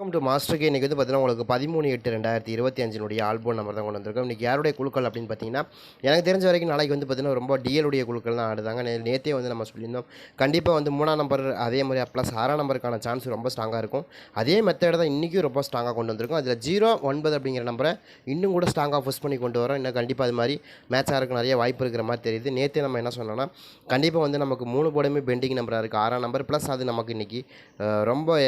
Welcome to மாஸ்டருக்கு இன்றைக்கி வந்து பார்த்தீங்கன்னா உங்களுக்கு பதிமூணு எட்டு ரெண்டாயிரத்தி இருபத்தி அஞ்சினுடைய ஆல்பம் நம்பர் தான் கொண்டு வந்திருக்கோம். இன்றைக்கி யாருடைய குழுக்கள் அப்படின்னு பார்த்தீங்கன்னா எனக்கு தெரிஞ்ச வரைக்கும் நாளைக்கு வந்து பார்த்தீங்கன்னா ரொம்ப டிஎலுடைய குழுக்கள் தான் ஆடுதாங்க. நேற்றே வந்து நம்ம சொல்லியிருந்தோம். கண்டிப்பாக வந்து மூணாம் நம்பர் அதே மாதிரி ப்ளஸ் ஆறாம் நம்பருக்கான சான்ஸ் ரொம்ப ஸ்ட்ராங்காக இருக்கும். அதே மெத்தடை தான் இன்றைக்கும் ரொம்ப ஸ்ட்ராங்காக கொண்டு வந்திருக்கும். அதில் ஜீரோ ஒன்பது அப்படிங்கிற நம்பரை இன்னும் கூட ஸ்ட்ராங்காக புஷ் பண்ணி கொண்டு வரோம். இன்னும் கண்டிப்பாக அது மாதிரி மேட்ச் ஆகிறதுக்கு நிறைய வாய்ப்பு இருக்கிற மாதிரி தெரியுது. நேற்றே நம்ம என்ன சொன்னோம்னா கண்டிப்பாக வந்து நமக்கு மூணு போர்டுமே பெண்டிங் நம்பராக இருக்குது ஆறாம் நம்பர் ப்ளஸ் அது நமக்கு இன்றைக்கி ரொம்ப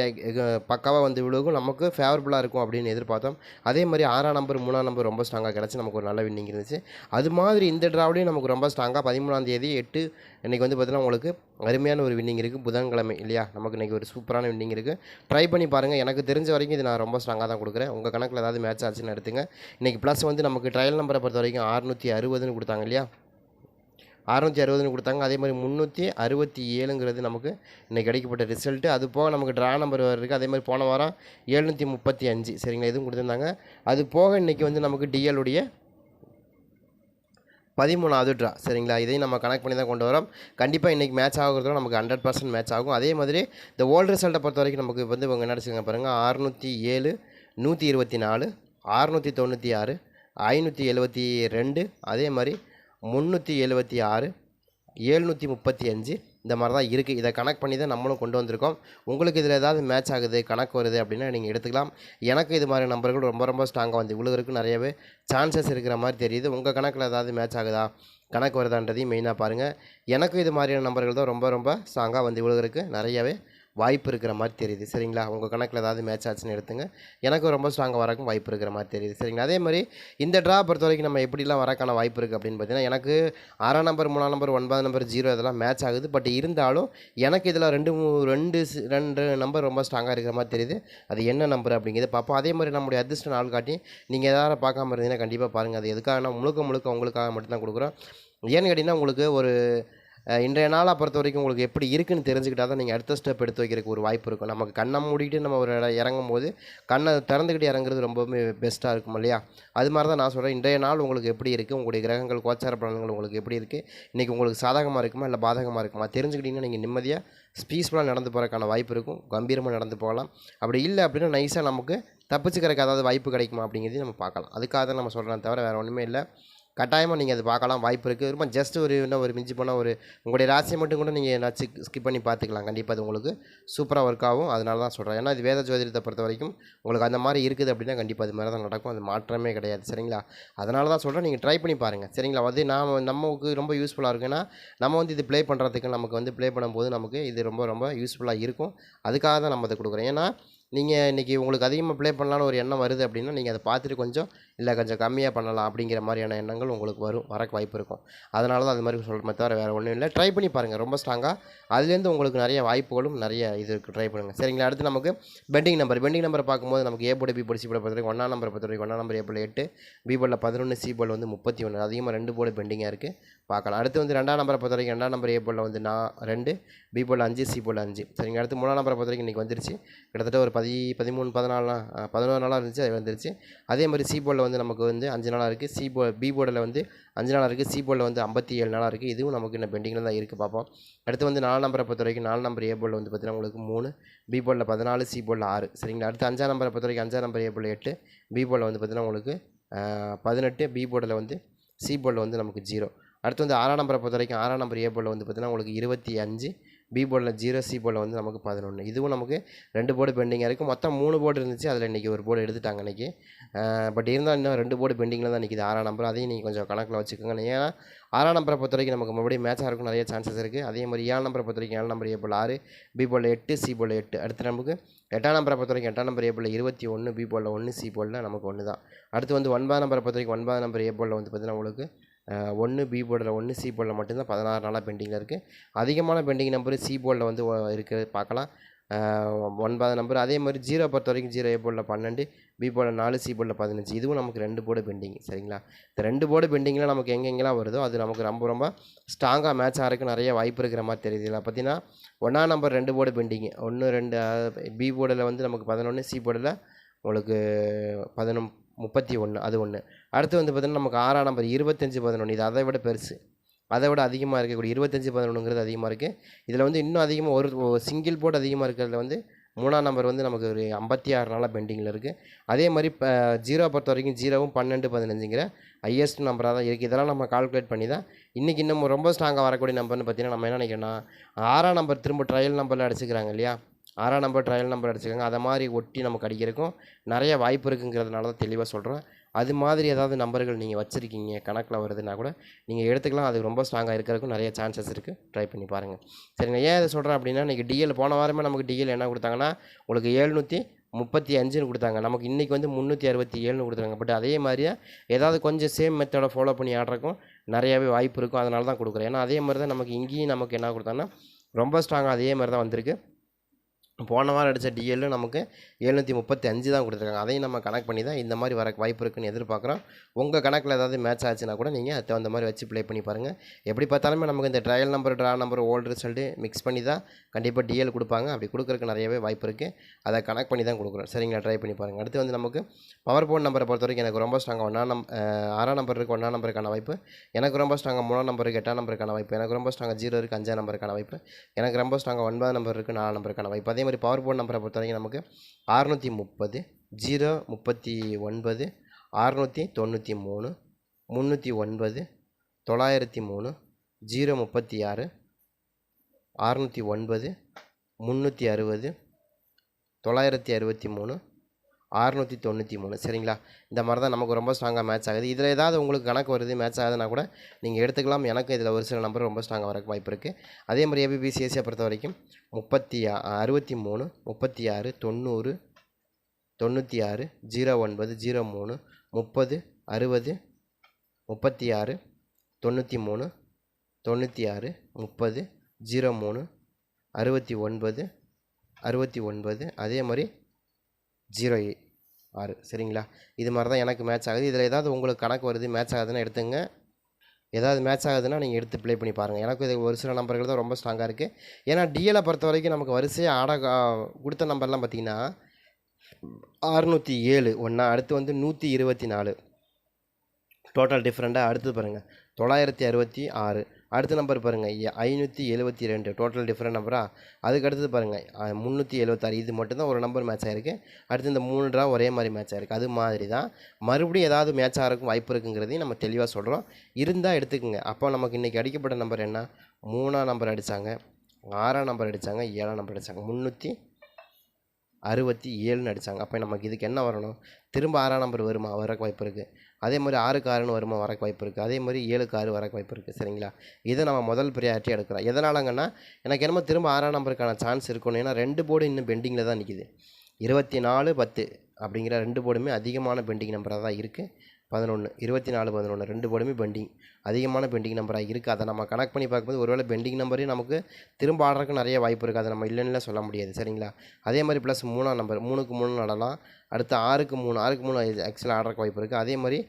பக்காவாக வந்து ஓரளவுக்கு நமக்கு ஃபேவரபுளாக இருக்கும் அப்படின்னு எதிர்பார்த்தோம். அதே மாதிரி ஆறாம் நம்பர் மூணாம் நம்பர் ரொம்ப ஸ்ட்ராங்காக கிடச்சி நமக்கு ஒரு நல்ல வின்னிங் இருந்துச்சு. அது மாதிரி இந்த ட்ராவ்லேயும் நமக்கு ரொம்ப ஸ்ட்ராங்காக பதிமூணாம் தேதி எட்டு இன்றைக்கி வந்து பார்த்தீங்கன்னா உங்களுக்கு அருமையான ஒரு வின்னிங் இருக்குது புதன்கிழமை இல்லையா? நமக்கு இன்றைக்கி ஒரு சூப்பரான வின்னிங் இருக்குது ட்ரை பண்ணி பாருங்கள் எனக்கு தெரிஞ்ச வரைக்கும் இது நான் ரொம்ப ஸ்ட்ராங்காக தான் கொடுக்குறேன். உங்கள் கணக்கில் ஏதாவது மேட்ச் ஆச்சுன்னு எடுத்துங்க. இன்றைக்கி ப்ளஸ் வந்து நமக்கு ட்ரையல் நம்பரை பொறுத்த வரைக்கும் அறுநூற்றி அறுபதுன்னு கொடுத்தாங்க இல்லையா? அறநூற்றி அறுபதுன்னு கொடுத்தாங்க. அதே மாதிரி முந்நூற்றி அறுபத்தி ஏழுங்கிறது நமக்கு இன்றைக்கி கிடைக்கப்பட்ட ரிசல்ட்டு அது போக நமக்கு ட்ரா நம்பர் இருக்குது அதே மாதிரி போன வாரம் எழுநூற்றி முப்பத்தி அஞ்சு. சரிங்களா? இதுவும் கொடுத்துருந்தாங்க. அது போக இன்றைக்கி வந்து நமக்கு டிஎலுடைய பதிமூணாவது ட்ரா சரிங்களா? இதையும் நம்ம கனெக்ட் பண்ணி தான் கொண்டு வரோம். கண்டிப்பாக இன்றைக்கி மேட்ச் ஆகுறதும் நமக்கு ஹண்ட்ரட் பர்சன்ட் மேட்ச் ஆகும். அதே மாதிரி இந்த ஓல்டு ரிசல்ட்டை பொறுத்த வரைக்கும் நமக்கு வந்து இவங்க என்ன அடிச்சுங்க பாருங்கள் அறுநூற்றி ஏழு நூற்றி இருபத்தி நாலு அறுநூற்றி தொண்ணூற்றி ஆறு ஐநூற்றி எழுபத்தி ரெண்டு. அதே மாதிரி முந்நூற்றி எழுபத்தி ஆறு ஏழ்நூற்றி முப்பத்தி அஞ்சு இந்த மாதிரி தான் இருக்குது இதை கனெக்ட் பண்ணி தான் நம்மளும் கொண்டு வந்திருக்கோம். உங்களுக்கு இதில் ஏதாவது மேட்ச் ஆகுது கணக்கு வருது அப்படின்னா நீங்கள் எடுத்துக்கலாம். எனக்கு இது மாதிரி நம்பர்கள் ரொம்ப ரொம்ப ஸ்ட்ராங்காக வந்து விழுகிறதுக்கு நிறையவே சான்சஸ் இருக்கிற மாதிரி தெரியுது. உங்கள் கணக்கில் ஏதாவது மேட்ச் ஆகுதா? கணக்கு வருதான்றதையும் மெயினாக பாருங்கள் எனக்கு இது மாதிரியான நம்பர்கள் தான் ரொம்ப ரொம்ப ஸ்ட்ராங்காக வந்து விழுகிறதுக்கு நிறையவே வாய்ப்பு இருக்கிற மாதிரி தெரியுது. சரிங்களா? உங்கள் கணக்கில் ஏதாவது மேட்ச் ஆச்சுன்னு எடுத்துங்க. எனக்கு ரொம்ப ஸ்ட்ராங்காக வரக்கும் வாய்ப்பு இருக்கிற மாதிரி தெரியுது. சரிங்களா? அதே மாதிரி இந்த ட்ரா பொறுத்த வரைக்கும் நம்ம எப்படிலாம் வரக்கான வாய்ப்பு இருக்குது அப்படின்னு பார்த்தீங்கன்னா எனக்கு ஆறாம் நம்பர் மூணாம் நம்பர் ஒன்பதாம் நம்பர் ஜீரோ இதெல்லாம் மேட்ச் ஆகுது. பட் இருந்தாலும் எனக்கு இதில் ரெண்டு ரெண்டு ரெண்டு நம்பர் ரொம்ப ஸ்ட்ராங்காக இருக்கிற மாதிரி தெரியுது. அது என்ன நம்பர் அப்படிங்கிறது பார்ப்போம். அதே மாதிரி நம்முடைய அதிர்ஷ்ட நாள் காட்டி நீங்கள் எதாவது பார்க்காம இருந்தீங்கன்னா கண்டிப்பாக பாருங்கள் அது எதுக்காக முழுக்க முழுக்க உங்களுக்காக மட்டும்தான் கொடுக்குறோம். ஏன்னு கேட்டிங்கன்னா உங்களுக்கு ஒரு இன்றைய நாளை பொறுத்த வரைக்கும் உங்களுக்கு எப்படி இருக்குன்னு தெரிஞ்சுக்கிட்டா தான் நீங்கள் அடுத்த ஸ்டெப் எடுத்து வைக்கிறதுக்கு ஒரு வாய்ப்பு இருக்கும். நமக்கு கண்ணை மூடிட்டு நம்ம ஒரு இடம் இறங்கும் போது கண்ணை திறந்துக்கிட்டு இறங்குறது ரொம்பவுமே பெஸ்ட்டாக இருக்கும் இல்லையா? அது மாதிரி தான் நான் சொல்கிறேன் இன்றைய நாள் உங்களுக்கு எப்படி இருக்குது உங்களுடைய கிரகங்கள் கோச்சார பலன்கள் உங்களுக்கு எப்படி இருக்குது இன்றைக்கி உங்களுக்கு சாதகமாக இருக்குமா? இல்லை பாதகமாக இருக்குமா? தெரிஞ்சுக்கிட்டிங்கன்னா நீங்கள் நிம்மதியாக பீஸ்ஃபுல்லாக நடந்து போகிறதுக்கான வாய்ப்பு இருக்கும். கம்பீரமாக நடந்து போகலாம். அப்படி இல்லை அப்படின்னா நைஸாக நமக்கு தப்பிச்சுக்கிறதுக்கு ஏதாவது வாய்ப்பு கிடைக்குமா அப்படிங்கிறதையும் நம்ம பார்க்கலாம். அதுக்காக தான் நம்ம சொல்கிறேன் தவிர வேறு ஒன்றுமே இல்லை. கட்டாயமாக நீங்கள் அது பார்க்கலாம். வாய்ப்பு இருக்குது ரொம்ப ஜஸ்ட் ஒரு இன்னும் ஒரு மிஞ்சி போனால் ஒரு உங்களுடைய ராசியை மட்டும் கூட நீங்கள் நச்சு ஸ்கிப் பண்ணி பார்த்துக்கலாம். கண்டிப்பாக அது உங்களுக்கு சூப்பராக ஒர்க் ஆகும். அதனால தான் சொல்கிறேன் ஏன்னா இது வேத ஜோதிடத்தை பொறுத்த வரைக்கும் உங்களுக்கு அந்த மாதிரி இருக்குது அப்படின்னா கண்டிப்பாக அது மாதிரி தான் நடக்கும். அது மாற்றமே கிடையாது. சரிங்களா? அதனால தான் சொல்கிறேன் நீங்கள் ட்ரை பண்ணி பாருங்கள் சரிங்களா? அது நாம் நமக்கு ரொம்ப யூஸ்ஃபுல்லாக இருக்குன்னா நம்ம வந்து இது ப்ளே பண்ணுறதுக்கு நமக்கு வந்து ப்ளே பண்ணும்போது நமக்கு இது ரொம்ப ரொம்ப யூஸ்ஃபுல்லாக இருக்கும். அதுக்காக தான் நம்ம அதை கொடுக்குறோம். ஏன்னா நீங்கள் இன்றைக்கி உங்களுக்கு அதிகமாக ப்ளே பண்ணலான்னு ஒரு எண்ணம் வருது அப்படின்னா நீங்கள் அதை பார்த்துட்டு கொஞ்சம் இல்லை கொஞ்சம் கம்மியாக பண்ணலாம் அப்படிங்கிற மாதிரியான எண்ணங்கள் உங்களுக்கு வரும் வரக்கு வாய்ப்பு இருக்கும். அதனால தான் அது மாதிரி சொல்கிறமே தவிர வேறு ஒன்றும் இல்லை. ட்ரை பண்ணி பாருங்கள் ரொம்ப ஸ்ட்ராங்காக அதுலேருந்து உங்களுக்கு நிறைய வாய்ப்புகளும் நிறைய இது இருக்குது ட்ரை பண்ணுங்கள் சரிங்களா? அடுத்து நமக்கு பெண்டிங் நம்பர் பெண்டிங் நம்பர் பார்க்கும்போது நமக்கு ஏ போட பி போட சி போட பொறுத்த வரைக்கும் ஒன்றாம் நம்பரை பொறுத்த வரைக்கும் ஒன்றாம் நம்பர் ஏ போர்டு எட்டு பி போர்டில் பதினொன்று சி போர்டில் வந்து முப்பத்தி ஒன்று அதிகமாக ரெண்டு போர்டு பெண்டிங்காக இருக்குது பார்க்கலாம். அடுத்து வந்து ரெண்டாம் நம்பரை பொறுத்த வரைக்கும் ரெண்டாம் நம்பர் ஏ போர்டில் வந்து நான் ரெண்டு பி போல் அஞ்சு சி போல் அஞ்சு. சரிங்க அடுத்து மூணாம் நம்பரை பொறுத்த வரைக்கும் இன்றைக்கி வந்துருச்சு. கிட்டத்தட்ட ஒரு பதி பதிமூணு பதினாலாம் பதினோரு நாளாக இருந்துச்சு அது வந்துருச்சு. அதே மாதிரி சி போலில் வந்து நமக்கு வந்து அஞ்சு நாளாக இருக்குது சி போ பி போர்டில் வந்து அஞ்சு நாளாக இருக்குது சி போர்டில் வந்து ஐம்பத்தி ஏழு நாளாக இருக்குது இதுவும் நமக்கு இன்னும் பெண்டிங்கில் தான் இருக்குது பார்ப்போம் அடுத்து வந்து நாலு நம்பரை பொறுத்த வரைக்கும் நாலு நம்பர் ஏ போலில் வந்து பார்த்திங்கன்னா உங்களுக்கு மூணு பி போலில் பதினாலு சி போலில் ஆறு. சரிங்களா? அடுத்து அஞ்சாம் நம்பரை பொறுத்த வரைக்கும் அஞ்சாம் நம்பர் ஏ போர்டில் எட்டு பி போலில் வந்து பார்த்திங்கன்னா உங்களுக்கு பதினெட்டு பி போர்டில் வந்து சி போர்டில் வந்து நமக்கு ஜீரோ. அடுத்து வந்து ஆறாம் நம்பரை பொறுத்த வரைக்கும் ஆறாம் நம்பர் ஏ போர்டில் வந்து பார்த்திங்கன்னா உங்களுக்கு இருபத்தி அஞ்சு பி போர்டில் ஜீரோ சி போர்டில் வந்து நமக்கு பதினொன்று இதுவும் நமக்கு ரெண்டு போர்டு பெண்டிங்காக இருக்குது மொத்தம் மூணு போர்டு இருந்துச்சு. அதில் இன்றைக்கி ஒரு போர்டு எடுத்துட்டாங்க இன்றைக்கி பட் இருந்தால் இன்னும் ரெண்டு போர்டு பெண்டிங்கில் தான் நிற்கிது ஆறாம் நம்பர். அதையும் நீங்கள் கொஞ்சம் கணக்கில் வச்சுக்கோங்க. ஏன்னா ஆறாம் நம்பரை பொறுத்த வரைக்கும் நமக்கு மறுபடியும் மேட்சாக இருக்கும் நிறைய சான்சஸ் இருக்குது அதே மாதிரி ஏழு நம்பரை பொறுத்த வரைக்கும் ஏழு நம்பர் ஏ போல் ஆறு பி போல் எட்டு சி போல் எட்டு. அடுத்து நமக்கு எட்டாம் நம்பரை பொறுத்த வரைக்கும் எட்டாம் நம்பர் ஏ போல் இருபத்தி ஒன்று பி போல் ஒன்று சி போலில் நமக்கு ஒன்று தான் அடுத்து வந்து ஒன்பதாம் நம்பரை பொறுத்த வரைக்கும் ஒன்பதாம் நம்பர் ஏ போலில் வந்து பார்த்திங்கன்னா உங்களுக்கு ஒன்று பி போர்டில் ஒன்று சி போர்டில் மட்டும்தான் பதினாறு நாளாக பெண்டிங்கில் இருக்குது அதிகமான பெண்டிங் நம்பர் சி போர்டில் வந்து இருக்குது பார்க்கலாம். ஒன்பது நம்பர் அதே மாதிரி ஜீரோ பொறுத்த வரைக்கும் ஜீரோ ஏ போர்டில் பன்னெண்டு பி போர்டில் நாலு சி போர்டில் பதினஞ்சு. இதுவும் நமக்கு ரெண்டு போர்டு பெண்டிங் சரிங்களா? இந்த ரெண்டு போர்டு பெண்டிங்கில் நமக்கு எங்கெங்கெல்லாம் வருதோ அது நமக்கு ரொம்ப ரொம்ப ஸ்ட்ராங்காக மேட்ச் ஆகிறதுக்கு நிறைய வாய்ப்பு இருக்கிற மாதிரி தெரியுது. இதில் பார்த்தீங்கன்னா ஒன்றாம் நம்பர் ரெண்டு போர்டு பெண்டிங் ஒன்று ரெண்டு பி போர்டில் வந்து நமக்கு பதினொன்று சி போர்டில் உங்களுக்கு பதினொன்று முப்பத்தி ஒன்று அது ஒன்று அடுத்து வந்து பார்த்திங்கன்னா நமக்கு ஆறாம் நம்பர் இருபத்தஞ்சி பதினொன்று இது அதை விட பெருசு. அதை விட அதிகமாக இருக்கக்கூடிய இருபத்தஞ்சி பதினொன்றுங்கிறது அதிகமாக இருக்குது இதில் வந்து இன்னும் அதிகமாக ஒரு சிங்கிள் போர்டு அதிகமாக இருக்கிறதுல வந்து மூணாம் நம்பர் வந்து நமக்கு ஒரு ஐம்பத்தி ஆறு நாளாக பெண்டிங்கில் இருக்குது அதே மாதிரி இப்போ ஜீரோ பொறுத்த வரைக்கும் ஜீரோவும் பன்னெண்டு பதினஞ்சுங்கிற ஹையஸ்ட் நம்பராக தான் இருக்குது இதெல்லாம் நம்ம கால்குலேட் பண்ணி தான் இன்றைக்கி இன்னும் ரொம்ப ஸ்ட்ராங்காக வரக்கூடிய நம்பர்னு பார்த்தீங்கன்னா நம்ம என்ன நினைக்கிறோன்னா ஆறாம் நம்பர் திரும்ப ட்ரையல் நம்பரில் அடிச்சுக்கிறாங்க இல்லையா? ஆறாம் நம்பர் ட்ரையல் நம்பர் அடிச்சுக்கோங்க. அதை மாதிரி ஒட்டி நமக்கு அடிக்கிறக்கும் நிறைய வாய்ப்பு இருக்குங்கிறதுனால தான் தெளிவாக சொல்கிறேன் அது மாதிரி ஏதாவது நம்பர்கள் நீங்கள் வச்சுருக்கீங்க கணக்கில் வருதுன்னா கூட நீங்கள் எடுத்துக்கலாம். அது ரொம்ப ஸ்ட்ராங்காக இருக்கிறதுக்கும் நிறைய சான்சஸ் இருக்குது ட்ரை பண்ணி பாருங்கள் சரிங்க ஏன் இதை சொல்கிறேன் அப்படின்னா இன்றைக்கி டிஎல் போன வாரமே நமக்கு டிஎல் என்ன கொடுத்தாங்கன்னா உங்களுக்கு ஏழ்நூற்றி முப்பத்தி அஞ்சுன்னு கொடுத்தாங்க. நமக்கு இன்றைக்கி வந்து முந்நூற்றி அறுபத்தி ஏழுன்னு கொடுத்துருக்காங்க. பட் அதே மாதிரியே ஏதாவது கொஞ்சம் சேம் மெத்தடை ஃபாலோ பண்ணி ஆடுறக்கும் நிறையாவே வாய்ப்பு இருக்கும். அதனால தான் கொடுக்குறேன். ஏன்னா அதே மாதிரி தான் நமக்கு இங்கேயும் நமக்கு என்ன கொடுத்தாங்கன்னா ரொம்ப ஸ்ட்ராங்காக அதே மாதிரி தான் வந்திருக்கு. போன வாரம் அடித்த டிஎல்லு நமக்கு எழுநூற்றி முப்பத்தி அஞ்சு தான் கொடுத்துருக்காங்க. அதையும் நம்ம கணக்கு பண்ணி தான் இந்த மாதிரி வர வாய்ப்பு இருக்குன்னு எதிர்பார்க்குறோம். உங்கள் கணக்கில் ஏதாவது மேட்ச் ஆச்சுன்னா கூட நீங்கள் அது தகுந்த மாதிரி வச்சு ப்ளே பண்ணி பாருங்கள் எப்படி பார்த்தாலுமே நமக்கு இந்த trial number draw number old result mix பண்ணி தான் கண்டிப்பாக டிஎல் கொடுப்பாங்க. அப்படி கொடுக்குறதுக்கு நிறையவே வாய்ப்பு இருக்குது அதை கனெக்ட் பண்ணி தான் கொடுக்குறோம். சரிங்களா? ட்ரை பண்ணி பாருங்கள் அடுத்து வந்து நமக்கு பவர் போன் நம்பரை பொறுத்த வரைக்கும் எனக்கு ரொம்ப ஸ்ட்ராங்காக ஒன்றா நம் ஆறாம் நம்பர் இருக்குது ஒன்றாம் நம்பருக்கான வாய்ப்பு. எனக்கு ரொம்ப ஸ்ட்ராங்காக மூணாம் நம்பருக்கு எட்டாம் நம்பருக்கான வாய்ப்பு. எனக்கு ரொம்ப ஸ்ட்ராங்காக ஜீரோ இருக்குது அஞ்சாம் நம்பருக்கான வாய்ப்பு. எனக்கு ரொம்ப ஸ்ட்ராங்காக ஒன்பதாம் நம்பர் இருக்குது நாலாம் நம்பருக்கான வாய்ப்பு. அதே மாதிரி பவர் போர்ட் நம்பரை பொறுத்த வரைக்கும் நமக்கு அறுநூற்றி முப்பது ஜீரோ முப்பத்தி ஒன்பது அறுநூற்றி தொண்ணூற்றி மூணு முந்நூற்றி ஒன்பது தொள்ளாயிரத்தி மூணு ஜீரோ முப்பத்தி ஆறு அறுநூற்றி ஒன்பது முந்நூற்றி அறுபது தொள்ளாயிரத்தி அறுபத்தி மூணு அறுநூற்றி தொண்ணூற்றி மூணு. சரிங்களா? இந்த மாதிரி தான் நமக்கு ரொம்ப ஸ்ட்ராங்காக மேட்ச் ஆகுது. இதில் ஏதாவது உங்களுக்கு கணக்கு வருது மேட்ச் ஆகுதுன்னா கூட நீங்கள் எடுத்துக்கலாம். எனக்கு இதில் ஒரு சில நம்பர் ரொம்ப ஸ்ட்ராங்காக வரக்கு வாய்ப்பு இருக்குது அதே மாதிரி ஏபிபிசிஎஸ்சியை பொறுத்த வரைக்கும் முப்பத்தி அறுபத்தி மூணு முப்பத்தி ஆறு தொண்ணூறு தொண்ணூற்றி ஆறு ஜீரோ ஒன்பது ஜீரோ மூணு முப்பது அறுபது முப்பத்தி ஆறு தொண்ணூற்றி மூணு தொண்ணூற்றி ஆறு முப்பது ஜீரோ மூணு அறுபத்தி ஒன்பது அறுபத்தி ஒன்பது. அதே மாதிரி ஜீரோ ஆறு. சரிங்களா? இது மாதிரி தான் எனக்கு மேட்ச் ஆகுது. இதில் ஏதாவது உங்களுக்கு கணக்கு வருது மேட்ச் ஆகுதுன்னா எடுத்துங்க. ஏதாவது மேட்ச் ஆகுதுன்னா நீங்கள் எடுத்து ப்ளே பண்ணி பாருங்கள் எனக்கு இது ஒரு சில நம்பர்கள் தான் ரொம்ப ஸ்ட்ராங்காக இருக்குது ஏன்னா டிஎலை பொறுத்த வரைக்கும் நமக்கு வரிசையாக ஆட கா- கொடுத்த நம்பர்லாம் பார்த்தீங்கன்னா அறுநூற்றி ஏழு. ஒன்றா அடுத்து வந்து நூற்றி இருபத்தி நாலு. டோட்டல் டிஃப்ரெண்ட்டாக அடுத்து பாருங்கள் தொள்ளாயிரத்தி அறுபத்தி ஆறு. அடுத்த நம்பர் பாருங்கள் ஐநூற்றி எழுபத்தி ரெண்டு. டோட்டல் டிஃப்ரெண்ட் நம்பரா அதுக்கு அடுத்தது பாருங்கள் முந்நூற்றி எழுபத்தாறு இது மட்டும்தான் ஒரு நம்பர் மேட்ச் ஆயிருக்கு. அடுத்து இந்த மூணு ட்ரா ஒரே மாதிரி மேட்ச் ஆகிருக்கு அது மாதிரி தான் மறுபடியும் ஏதாவது மேட்ச் ஆகிறதுக்கும் வாய்ப்பு இருக்குங்கிறதையும் நம்ம தெளிவாக சொல்கிறோம் இருந்தால் எடுத்துக்கோங்க. அப்போ நமக்கு இன்றைக்கி அடிக்கப்பட்ட நம்பர் என்ன? மூணாம் நம்பர் அடித்தாங்க ஆறாம் நம்பர் அடித்தாங்க ஏழாம் நம்பர் அடித்தாங்க முந்நூற்றி அறுபத்தி ஏழுன்னு அடித்தாங்க அப்போ நமக்கு இதுக்கு என்ன வரணும்? திரும்ப ஆறாம் நம்பர் வருமா? வரக்கு வாய்ப்பு இருக்குது அதே மாதிரி ஆறுக்கு ஆறுன்னு வருமா? வரக்கு வாய்ப்பு இருக்குது அதே மாதிரி ஏழுக்கு ஆறு வரக்கு வாய்ப்பு இருக்குது சரிங்களா? இதை நம்ம முதல் ப்ரியாரிட்டி எடுக்கிறோம். எதனாலங்கன்னா எனக்கு என்னமோ திரும்ப ஆறாம் நம்பருக்கான சான்ஸ் இருக்கணும். ஏன்னா ரெண்டு போர்டு இன்னும் பெண்டிங்கில் தான் நிற்கிது இருபத்தி நாலு பத்து அப்படிங்கிற ரெண்டு போர்டுமே அதிகமான பெண்டிங் நம்பராக தான் இருக்குது பதினொன்று இருபத்தி நாலு பதினொன்று ரெண்டு போர்டுமே பெண்டிங் அதிகமான பெண்டிங் நம்பராக இருக்குது அதை நம்ம கனெக்ட் பண்ணி பார்க்கும்போது ஒருவேளை பெண்டிங் நம்பரே நமக்கு திரும்ப ஆடுறதுக்கு நிறைய வாய்ப்பு இருக்குது அதை நம்ம இல்லைன்னு சொல்ல முடியாது. சரிங்களா? அதே மாதிரி ப்ளஸ் மூணாம் நம்பர் மூணுக்கு மூணு நடலாம். அடுத்து ஆறுக்கு மூணு ஆறுக்கு மூணு ஆக்சுவலாக ஆடுறதுக்கு வாய்ப்பு இருக்குது அதே மாதிரி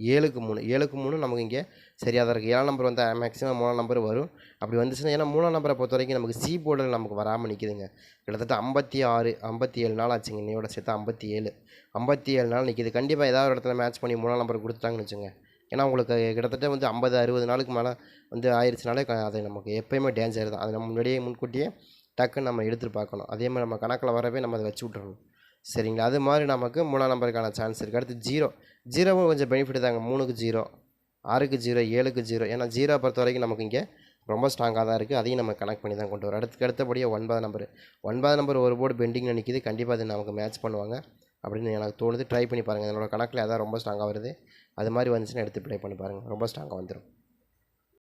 ஏழுக்கு மூணு ஏழுக்கு மூணு நமக்கு இங்கே சரியாக தான் இருக்குது ஏழாம் நம்பர் வந்தால் மேக்ஸிமம் மூணாம் நம்பர் வரும். அப்படி வந்துச்சுன்னா ஏன்னா மூணாம் நம்பரை பொறுத்த வரைக்கும் நமக்கு சி போர்டில் நமக்கு வராமல் நிற்கிதுங்க கிட்டத்தட்ட ஐம்பத்தி ஆறு ஐம்பத்தி ஏழு நாள் ஆச்சுங்க. இன்னையோட சேர்த்து ஐம்பத்தி ஏழு. ஐம்பத்தி ஏழு நாள் நிற்கிது கண்டிப்பாக ஏதாவது ஒரு இடத்துல மேட்ச் பண்ணி மூணாம் நம்பர் கொடுத்துட்டாங்கன்னு வச்சுங்க. ஏன்னா உங்களுக்கு கிட்டத்தட்ட வந்து ஐம்பது அறுபது நாளுக்கு மேலே வந்து ஆயிடுச்சுனாலே க- அது நமக்கு எப்போயுமே டேஞ்சர் தான். அதை நம்ம முன்னாடியே முன்கூட்டியே டக்குன்னு நம்ம எடுத்துகிட்டு பார்க்கணும். அதே மாதிரி நம்ம கணக்கில் வரவே நம்ம அதை வச்சு விட்றணும் சரிங்களா? அது மாதிரி நமக்கு மூணாம் நம்பருக்கான சான்ஸ் இருக்குது அடுத்து ஜீரோ ஜீரோவும் கொஞ்சம் பெனிஃபிட் தாங்க. மூணுக்கு ஜீரோ ஆறுக்கு ஜீரோ ஏழுக்கு ஜீரோ ஏன்னா ஜீரோ பொறுத்த வரைக்கும் நமக்கு இங்கே ரொம்ப ஸ்ட்ராங்காக தான் இருக்குது அதையும் நம்ம கனெக்ட் பண்ணி தான் கொண்டு வரோம். அடுத்துக்கு அடுத்தபடியாக ஒன்பது நம்பர். ஒன்பது நம்பர் ஒரு போர்டு பெண்டிங்கில் நிற்கிது கண்டிப்பாக அது நமக்கு மேட்ச் பண்ணுவாங்க. அப்படின்னு எனக்கு தோணுது. ட்ரை பண்ணி பாருங்கள் என்னோடய கணக்கில் அதான் ரொம்ப ஸ்ட்ராங்காக வருது. அது மாதிரி வந்துச்சுன்னா எடுத்து ப்ளே பண்ணி பாருங்கள் ரொம்ப ஸ்ட்ராங்காக வந்துடும்